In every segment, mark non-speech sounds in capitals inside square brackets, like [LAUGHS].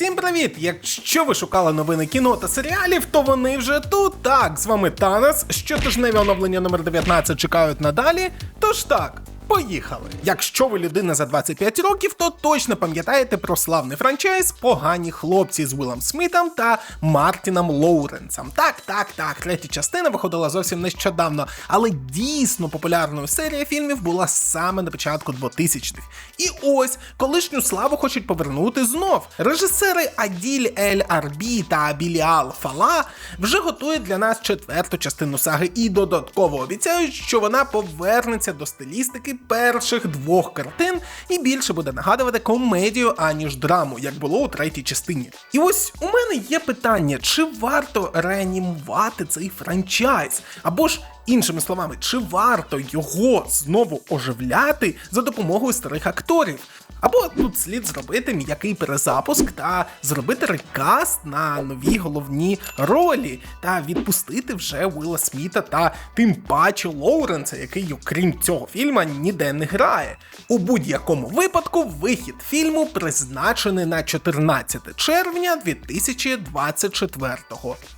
Всім привіт! Якщо ви шукали новини кіно та серіалів, то вони вже тут. Так, з вами Танас. Щотижневі оновлення номер 19 чекають надалі. Тож так. Поїхали! Якщо ви людина за 25 років, то точно пам'ятаєте про славний франчайз Погані хлопці з Уиллом Смітом та Мартіном Лоуренсом. Так, так, так, третя частина виходила зовсім нещодавно, але дійсно популярною серія фільмів була саме на початку 2000-х. І ось колишню славу хочуть повернути знов. Режисери Аділь Ель Арбі та Біліал Фала вже готують для нас четверту частину саги і додатково обіцяють, що вона повернеться до стилістики перших двох картин і більше буде нагадувати комедію, аніж драму, як було у третій частині. І ось у мене є питання: чи варто реанімувати цей франчайз? Або ж іншими словами, чи варто його знову оживляти за допомогою старих акторів? Або тут слід зробити м'який перезапуск та зробити рекаст на нові головні ролі та відпустити вже Уилла Сміта та тим паче Лоуренса, який, окрім цього фільма, ніде не грає. У будь-якому випадку вихід фільму призначений на 14 червня 2024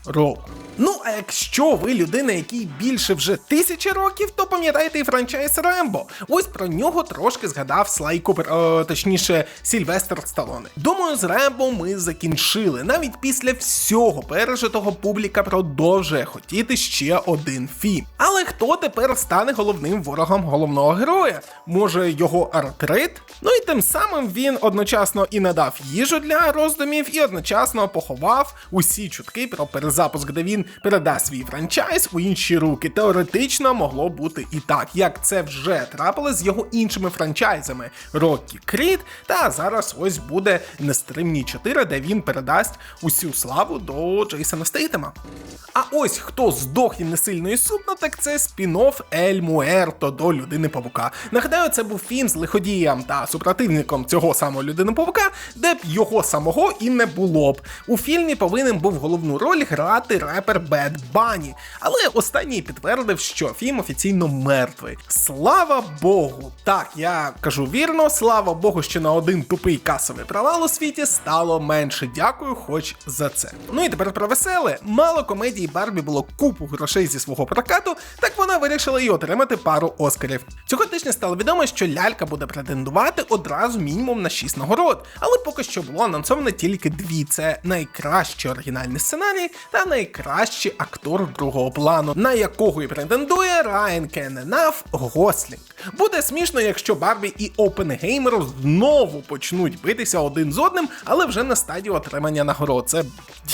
року. Ну а якщо ви людина, якій більше вже тисячі років, то пам'ятаєте і франчайз Рембо. Ось про нього трошки згадав Слай Купер, о, точніше, Сільвестр Сталоне. Думаю, з Рембо ми закінчили. Навіть після всього пережитого публіка продовжує хотіти ще один фільм. Але хто тепер стане головним ворогом головного героя? Може його артрит? Ну і тим самим він одночасно і надав їжу для роздумів, і одночасно поховав усі чутки про перезапуск, де він передасть свій франчайз у інші руки. Теоретично могло бути і так, як це вже трапилось з його іншими франчайзами Рокі Кріт, та зараз ось буде Нестримні 4, де він передасть усю славу до Джейсона Стейтема. А ось хто здох не сильно і сумно, так це спін-офф Ель Муерто до людини Павука. Нагадаю, це був фільм з лиходієм та супротивником цього самого людини Павука, де б його самого і не було б. У фільмі повинен був головну роль грати репер Бед Бані, але останній підтвердив, що фільм офіційно мертвий. Слава Богу! Так, я кажу вірно, слава Богу, що на один тупий касовий провал у світі стало менше. Дякую, хоч за це. Ну і тепер про веселе. Мало комедії Барбі було купу грошей зі свого прокату, так вона вирішила і отримати пару оскарів. Цього тижня стало відомо, що лялька буде претендувати одразу мінімум на 6 нагород, але поки що було анонсовано тільки дві: це найкращий оригінальний сценарій та найкращий актор другого плану, на якого і претендує Райан Кененаф Гослінг. Буде смішно, якщо Барбі і Опенгеймер знову почнуть битися один з одним, але вже на стадії отримання нагород. Це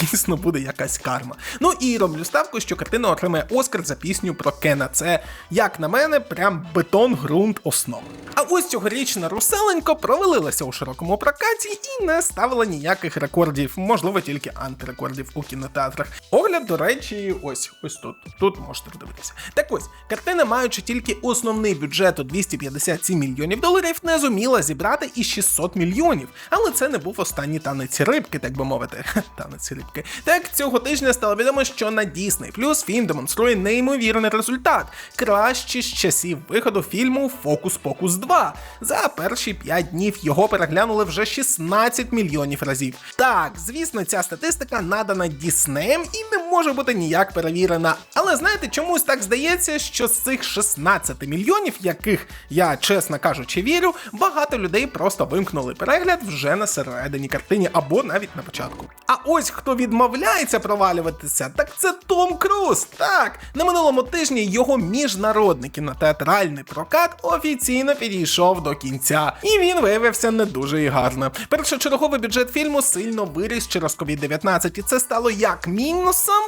дійсно буде якась карма. Ну і роблю ставку, що картина отримає Оскар за пісню про Кена. Це, як на мене, прям бетон, ґрунт, основа. А ось цьогорічна Руселенько провалилася у широкому прокаті і не ставила ніяких рекордів, можливо, тільки антирекордів у кінотеатрах. Огляд, до речі, ось ось тут. Тут можете подивитися. Так ось, картина, маючи тільки основний бюджет у 257 мільйонів доларів, не зуміла зібрати і 600 мільйонів. Але це не був останній танець рибки, так би мовити. Танець рибки. Так, цього тижня стало відомо, що на Disney Plus фільм демонструє неймовірний результат. Кращий з часів виходу фільму Фокус Покус 2. За перші 5 днів його переглянули вже 16 мільйонів разів. Так, звісно, ця статистика надана Діснеєм і не може бути ніяк перевірена. Але знаєте, чомусь так здається, що з цих 16 мільйонів, яких я, чесно кажучи, вірю, багато людей просто вимкнули перегляд вже на середині картині або навіть на початку. А ось хто відмовляється провалюватися, так це Том Круз. Так, на минулому тижні його міжнародний кінотеатральний прокат офіційно підійшов до кінця, і він виявився не дуже і гарно. Першочерговий бюджет фільму сильно виріс через COVID-19, і це стало як мінусом,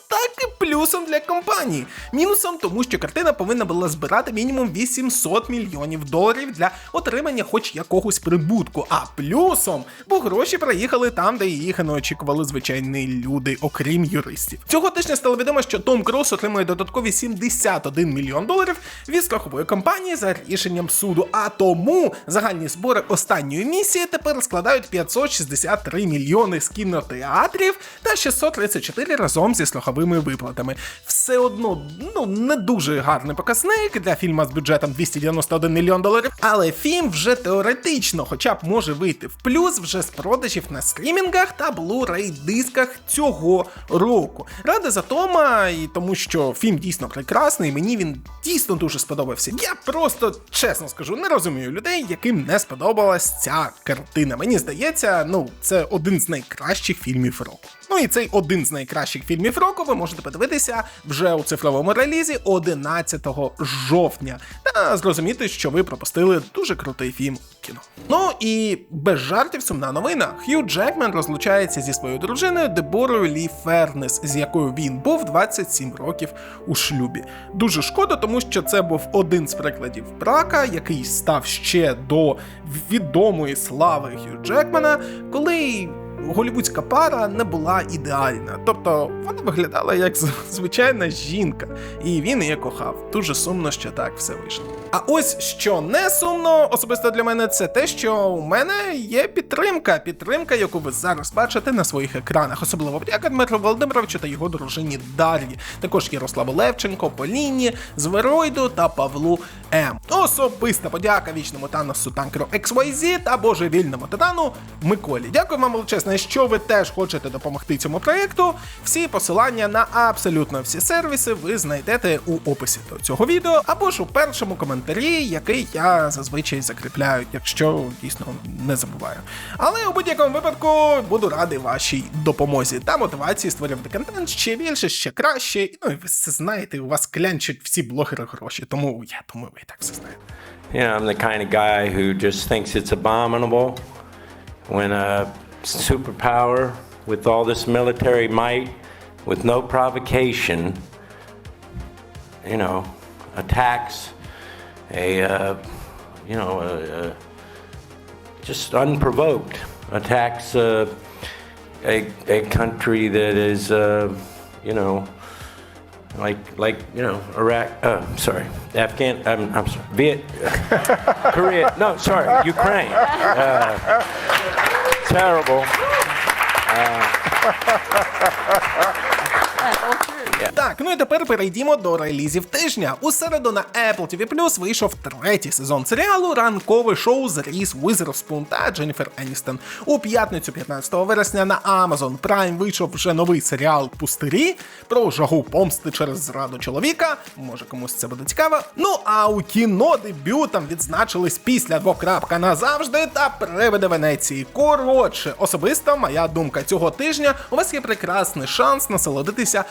так і плюсом для компанії. Мінусом, тому що картина повинна була збирати мінімум 800 мільйонів доларів для отримання хоч якогось прибутку. А плюсом, бо гроші приїхали там, де їх не очікували звичайні люди, окрім юристів. Цього тижня стало відомо, що Том Круз отримує додаткові 71 мільйон доларів від страхової компанії за рішенням суду. А тому загальні збори останньої місії тепер складають 563 мільйони з кінотеатрів та 634 разом зі страховими виплатами. Все одно, ну не дуже гарний показник для фільму з бюджетом 291 мільйон доларів, але фільм вже теоретично, хоча б може вийти в плюс вже з продажів на стрімінгах та Blu-ray дисках цього року. Рада за Тома, і тому що фільм дійсно прекрасний. Мені він дійсно дуже сподобався. Я просто чесно скажу, не розумію людей, яким не сподобалась ця картина. Мені здається, ну це один з найкращих фільмів року. Ну і цей один з найкращих фільмів року ви можете подивитися вже у цифровому релізі 11 жовтня. Та зрозуміти, що ви пропустили дуже крутий фільм кіно. Ну і без жартів сумна новина. Хью Джекмен розлучається зі своєю дружиною Деборою Лі Фернес, з якою він був 27 років у шлюбі. Дуже шкода, тому що це був один з прикладів брака, який став ще до відомої слави Хью Джекмена, коли голівудська пара не була ідеальна. Тобто вона виглядала як звичайна жінка, і він її кохав. Дуже сумно, що так все вийшло. А ось що не сумно, особисто для мене, це те, що у мене є підтримка. Підтримка, яку ви зараз бачите на своїх екранах. Особливо вдяка Дмитру Володимировичу та його дружині Дар'ї. Також Ярославу Левченко, Поліні, Зверойду та Павлу М. Особиста подяка вічному Таносу танкеру XYZ та божевільному титану Миколі. Дякую вам величезне, що ви теж хочете допомогти цьому проєкту. Всі посилання на абсолютно всі сервіси ви знайдете у описі до цього відео або ж у першому коментарі, який я зазвичай закріпляю, якщо дійсно не забуваю. Але у будь-якому випадку буду радий вашій допомозі та мотивації створювати контент ще більше, ще краще. Ну і ви все знаєте, у вас клянчать всі блогери гроші, тому я думаю, ви і так все знаєте. Know, I'm the kind of guy who just thinks it's abominable when a superpower with all this military might, with no provocation, you know, attacks a, uh, you know, a, a, just unprovoked, attacks uh, a, a country that is, uh, you know, like like you know Iraq. Uh, sorry, Afghan. I'm, I'm sorry, Viet, [LAUGHS] Korea. No, sorry, Ukraine. Uh, terrible. [LAUGHS] Uh, [LAUGHS] Так, ну і тепер перейдімо до релізів тижня. У середу на Apple TV вийшов третій сезон серіалу Ранкове шоу з Ріс Уізерспун та Дженніфер Еністон. У п'ятницю 15 вересня на Amazon Prime вийшов вже новий серіал Пустирі про жагу помсти через зраду чоловіка. Може комусь це буде цікаво. Ну а у кіно дебютом відзначились після двокрапка назавжди та привиди Венеції. Коротше, особисто моя думка цього тижня. У вас є прекрасний шанс насолодитися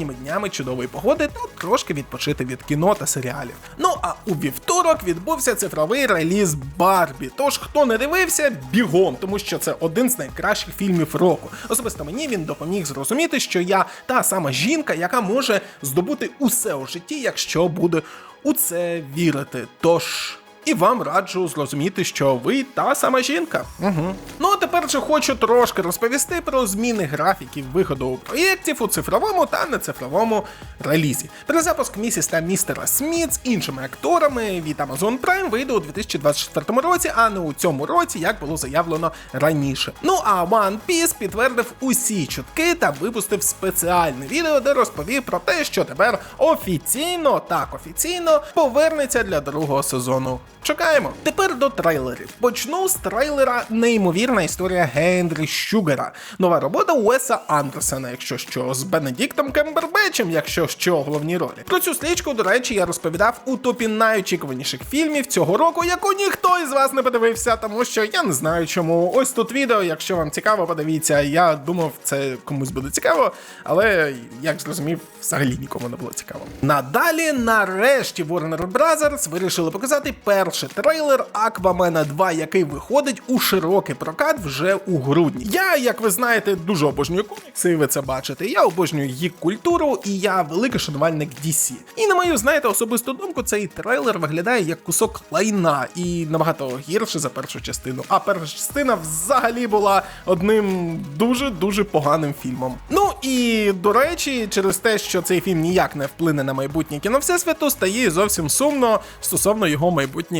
останніми днями чудової погоди та трошки відпочити від кіно та серіалів. Ну а у вівторок відбувся цифровий реліз Барбі. Тож хто не дивився, бігом, тому що це один з найкращих фільмів року. Особисто мені він допоміг зрозуміти, що я та сама жінка, яка може здобути усе у житті, якщо буде у це вірити. Тож. І вам раджу зрозуміти, що ви та сама жінка. Угу. Ну а тепер же хочу трошки розповісти про зміни графіків виходу проєктів у цифровому та нецифровому релізі. Перезапуск місіс та містера Сміт з іншими акторами від Amazon Prime вийде у 2024 році, а не у цьому році, як було заявлено раніше. Ну а One Piece підтвердив усі чутки та випустив спеціальне відео, де розповів про те, що тепер офіційно, так офіційно, повернеться для другого сезону. Чекаємо. Тепер до трейлерів. Почну з трейлера Неймовірна історія Генрі Щугера. Нова робота Уеса Андерсена, якщо що, з Бенедіктом Кембербечем, якщо що, у головній ролі. Про цю слічку, до речі, я розповідав у топі найочікуваніших фільмів цього року, яку ніхто із вас не подивився, тому що я не знаю чому. Ось тут відео, якщо вам цікаво, подивіться. Я думав, це комусь буде цікаво, але як зрозумів, взагалі нікому не було цікаво. Надалі, нарешті, Warner Brothers вирішили показати перший трейлер Аквамена 2, який виходить у широкий прокат вже у грудні. Я, як ви знаєте, дуже обожнюю комікси, ви це бачите. Я обожнюю їх культуру, і я великий шанувальник DC. І на мою, знаєте, особисту думку, цей трейлер виглядає як кусок лайна і набагато гірше за першу частину. А перша частина взагалі була одним дуже дуже поганим фільмом. Ну і до речі, через те, що цей фільм ніяк не вплине на майбутнє кіно Всесвіту, стає зовсім сумно стосовно його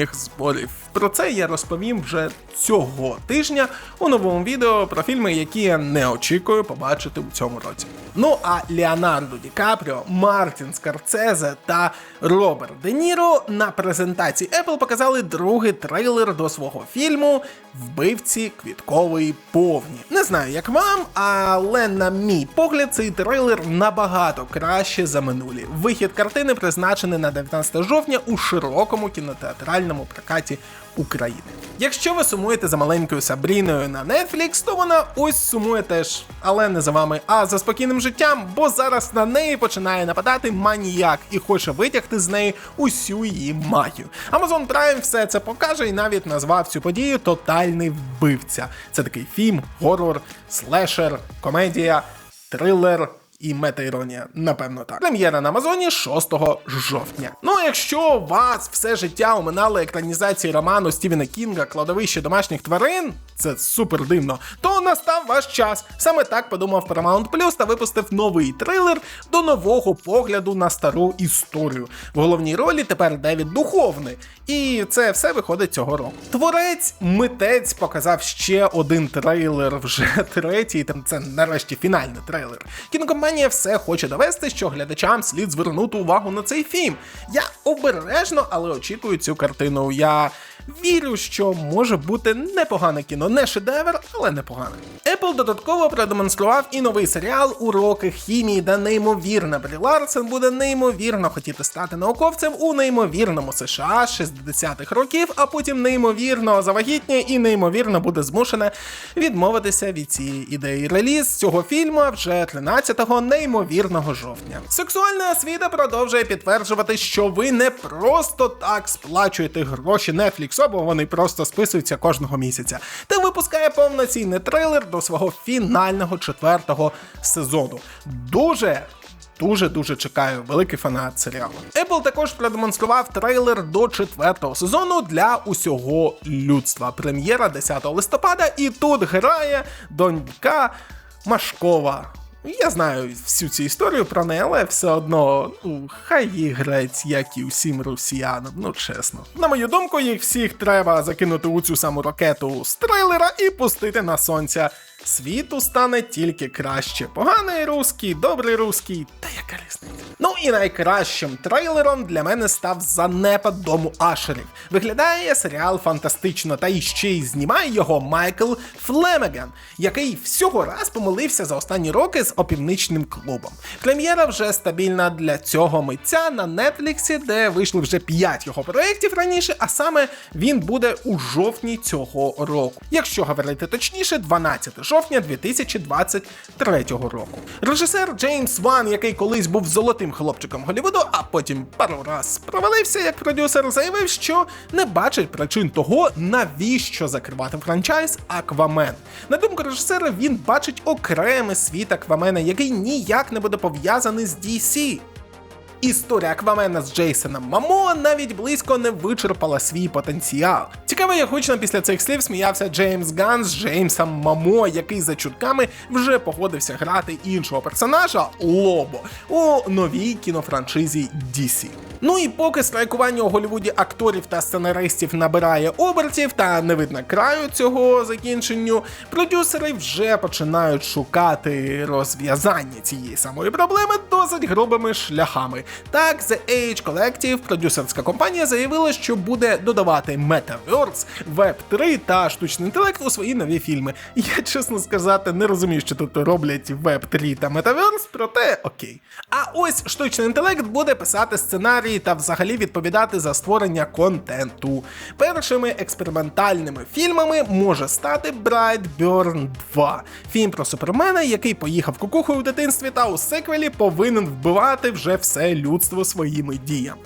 майбутніх зборів Про це я розповім вже цього тижня у новому відео про фільми, які я не очікую побачити у цьому році. Ну а Леонардо Ді Капріо, Мартін Скорцезе та Роберт Де Ніро на презентації Apple показали другий трейлер до свого фільму Вбивці квіткової повні. Не знаю, як вам, але на мій погляд, цей трейлер набагато краще за минулі. Вихід картини призначений на 19 жовтня у широкому кінотеатральному прокаті України. Якщо ви сумуєте за маленькою Сабріною на Netflix, то вона ось сумує теж, але не за вами, а за спокійним життям, бо зараз на неї починає нападати маніяк і хоче витягти з неї усю її магію. Amazon Prime все це покаже і навіть назвав цю подію Тотальний вбивця. Це такий фільм, горор, слешер, комедія, трилер і метаіронія, напевно так. Прем'єра на Амазоні 6 жовтня. Ну а якщо вас все життя оминали екранізації роману Стівена Кінга Кладовище домашніх тварин, це супер дивно, то настав ваш час. Саме так подумав Paramount Plus та випустив новий трейлер до нового погляду на стару історію. В головній ролі тепер Девід Духовний. І це все виходить цього року. Творець митець показав ще один трейлер, вже [LAUGHS] третій. Там це нарешті фінальний трейлер. Кінокомпанія все хоче довести, що глядачам слід звернути увагу на цей фільм. Я обережно, але очікую цю картину. Я вірю, що може бути непогане кіно, не шедевр, але непогане. Apple додатково продемонстрував і новий серіал Уроки хімії, де неймовірна Брі Ларсен буде неймовірно хотіти стати науковцем у неймовірному США 60-х років, а потім неймовірно завагітніє і неймовірно буде змушена відмовитися від цієї ідеї. Реліз цього фільму вже 13-го неймовірного жовтня. Сексуальна освіта продовжує підтверджувати, що ви не просто так сплачуєте гроші Netflix, або вони просто списуються кожного місяця. Та випускає повноцінний трейлер до свого фінального четвертого сезону. Дуже Дуже дуже чекаю, великий фанат серіалу. Apple також продемонстрував трейлер до четвертого сезону для усього людства. Прем'єра 10 листопада, і тут грає донька Машкова. Я знаю всю цю історію про неї, але все одно, ну, хай її грець, як і усім росіянам, ну чесно. На мою думку, їх всіх треба закинути у цю саму ракету з трейлера і пустити на сонця. Світу стане тільки краще. Поганий русський, добрий русський, та яка різниця. Ну і найкращим трейлером для мене став занепад дому Ашерів. Виглядає серіал фантастично, та іще й знімає його Майкл Флемеган, який всього раз помилився за останні роки з опівничним клубом. Прем'єра вже стабільна для цього митця на Нетфліксі, де вийшли вже 5 його проєктів раніше, а саме він буде у жовтні цього року. Якщо говорити точніше, 12 жовтня 2023 року. Режисер Джеймс Ван, який колись був золотим хлопчиком Голлівуду, а потім пару раз провалився як продюсер, заявив, що не бачить причин того, навіщо закривати франчайз Аквамен. На думку режисера, він бачить окремий світ Аквамена, який ніяк не буде пов'язаний з DC. Історія Аквамена з Джейсоном Мамо навіть близько не вичерпала свій потенціал. Цікаво, як гучно після цих слів сміявся Джеймс Ганн з Джеймсом Мамо, який за чутками вже погодився грати іншого персонажа Лобо у новій кінофраншизі DC. Ну і поки страйкування у Голлівуді акторів та сценаристів набирає обертів та не видно краю цього закінченню, продюсери вже починають шукати розв'язання цієї самої проблеми досить грубими шляхами. Так, The Age Collective, продюсерська компанія, заявила, що буде додавати Metaverse, Web 3 та штучний інтелект у свої нові фільми. Я чесно сказати, не розумію, що тут роблять Web 3 та Metaverse, проте окей. А ось штучний інтелект буде писати сценарії та взагалі відповідати за створення контенту. Першими експериментальними фільмами може стати Brightburn 2, фільм про супермена, який поїхав кукухою в дитинстві та у сиквелі повинен вбивати вже все людство своїми діями.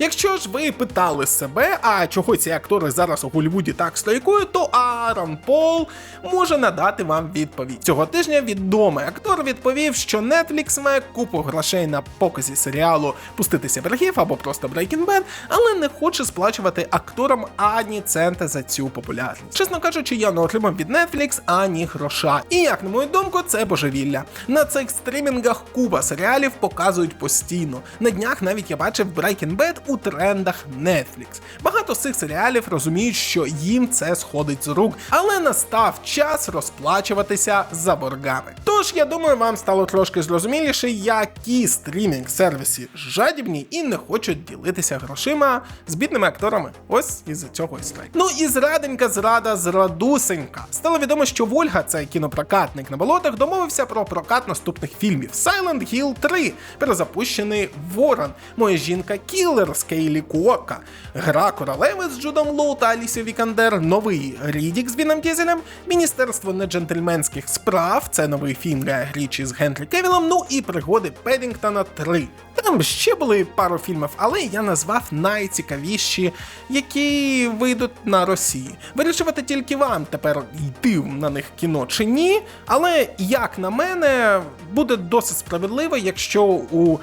Якщо ж ви питали себе, а чого ці актори зараз у Голлівуді так страйкують, то Аарон Пол може надати вам відповідь. Цього тижня відомий актор відповів, що Netflix має купу грошей на показі серіалу Пуститися берегів або просто Breaking Bad, але не хоче сплачувати акторам ані цента за цю популярність. Чесно кажучи, я не отримав від Netflix ані гроша. І як на мою думку, це божевілля. На цих стрімінгах купа серіалів показують постійно. На днях навіть я бачив Breaking Bad у трендах Netflix. Багато з цих серіалів розуміють, що їм це сходить з рук, але настав час розплачуватися за боргами. Тож я думаю, вам стало трошки зрозуміліше, які стрімінг сервіси жадібні і не хочуть ділитися грошима з бідними акторами. Ось із-за цього і. Ну і зраденька зрада зрадусенька. Стало відомо, що Вольга, це кінопрокатник на болотах, домовився про прокат наступних фільмів Silent Hill 3, перезапущений Ворон, Моя жінка Кілер з Кейлі Куока, Гра королеви з Джудом Лоу та Алісією Вікандер, новий Рідік з Віном Дізелем, Міністерство неджентльменських справ, це новий фільм Гая Річі з Генрі Кевілом, ну і пригоди Педінгтона 3. Там ще були пару фільмів, але я назвав найцікавіші, які вийдуть на Росії. Вирішувати тільки вам тепер йти на них кіно чи ні. Але як на мене, буде досить справедливо, якщо у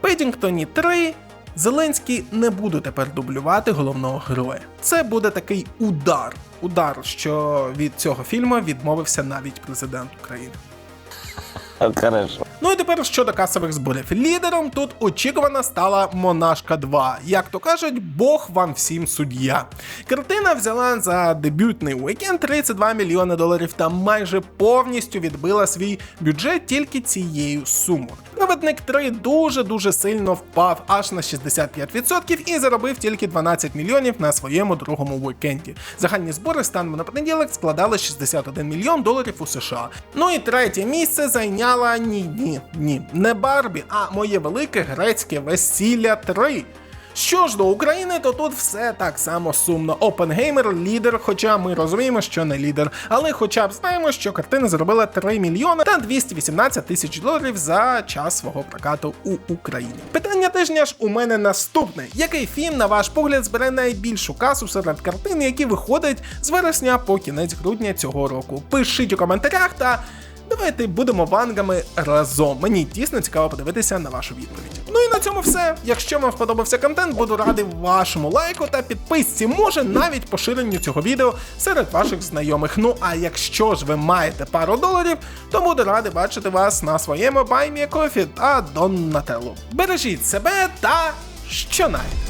Педінгтоні 3 Зеленський не буде тепер дублювати головного героя. Це буде такий удар. Удар, що від цього фільму відмовився навіть президент України. Хорошо. Ну і тепер щодо касових зборів. Лідером тут очікувано стала Монашка 2. Як то кажуть, Бог вам всім суддя. Картина взяла за дебютний уікенд 32 мільйони доларів та майже повністю відбила свій бюджет тільки цією сумою. Провідник 3 дуже-дуже сильно впав аж на 65% і заробив тільки 12 мільйонів на своєму другому уікенді. Загальні збори станом на понеділок складали 61 мільйон доларів у США. Ну і третє місце зайняла ні, ні, ні, не Барбі, а моє велике грецьке весілля 3. Що ж до України, то тут все так само сумно. Опенгеймер лідер, хоча ми розуміємо, що не лідер, але хоча б знаємо, що картина заробила 3 мільйони та 218 тисяч доларів за час свого прокату у Україні. Питання тижня ж у мене наступне: який фільм, на ваш погляд, збере найбільшу касу серед картин, які виходять з вересня по кінець грудня цього року? Пишіть у коментарях та. Давайте будемо вангами разом. Мені дійсно цікаво подивитися на вашу відповідь. Ну і на цьому все. Якщо вам сподобався контент, буду радий вашому лайку та підписці, може навіть поширенню цього відео серед ваших знайомих. Ну а якщо ж ви маєте пару доларів, то буду радий бачити вас на своєму Баймі Кофі та Донателло. Бережіть себе та що щонайде.